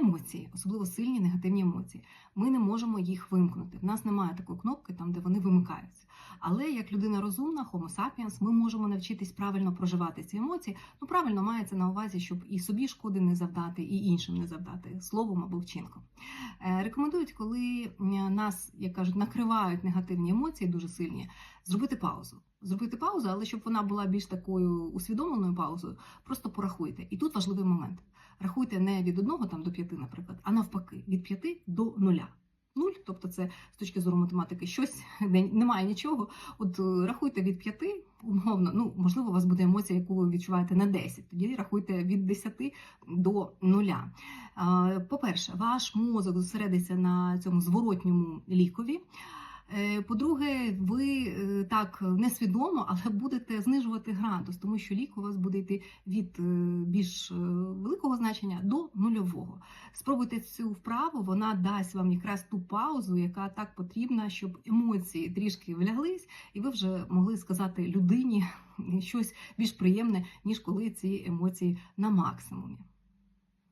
Емоції, особливо сильні негативні емоції. Ми не можемо їх вимкнути. В нас немає такої кнопки, там де вони вимикаються. Але як людина розумна, Homo sapiens, ми можемо навчитись правильно проживати ці емоції. Ну правильно мається на увазі, щоб і собі шкоди не завдати, і іншим не завдати словом або вчинком. Е, Рекомендують, коли нас, як кажуть, накривають негативні емоції дуже сильні, зробити паузу. Зробити паузу, але щоб вона була більш такою усвідомленою паузою, просто порахуйте. І тут важливий момент. Рахуйте не від 1 там, до 5, наприклад, а навпаки, від 5 до 0. Нуль, тобто це з точки зору математики щось, де немає нічого. От е, рахуйте від 5, умовно, ну можливо, у вас буде емоція, яку ви відчуваєте на 10. Тоді рахуйте від 10 до 0. Е, По-перше, ваш мозок зосередиться на цьому зворотньому лікові. Е, По-друге, ви е, так несвідомо, але будете знижувати градус, тому що лік у вас буде йти від е, більш великого значення до нульового. Спробуйте цю вправу, вона дасть вам якраз ту паузу, яка так потрібна, щоб емоції трішки вляглись, і ви вже могли сказати людині щось більш приємне, ніж коли ці емоції на максимумі.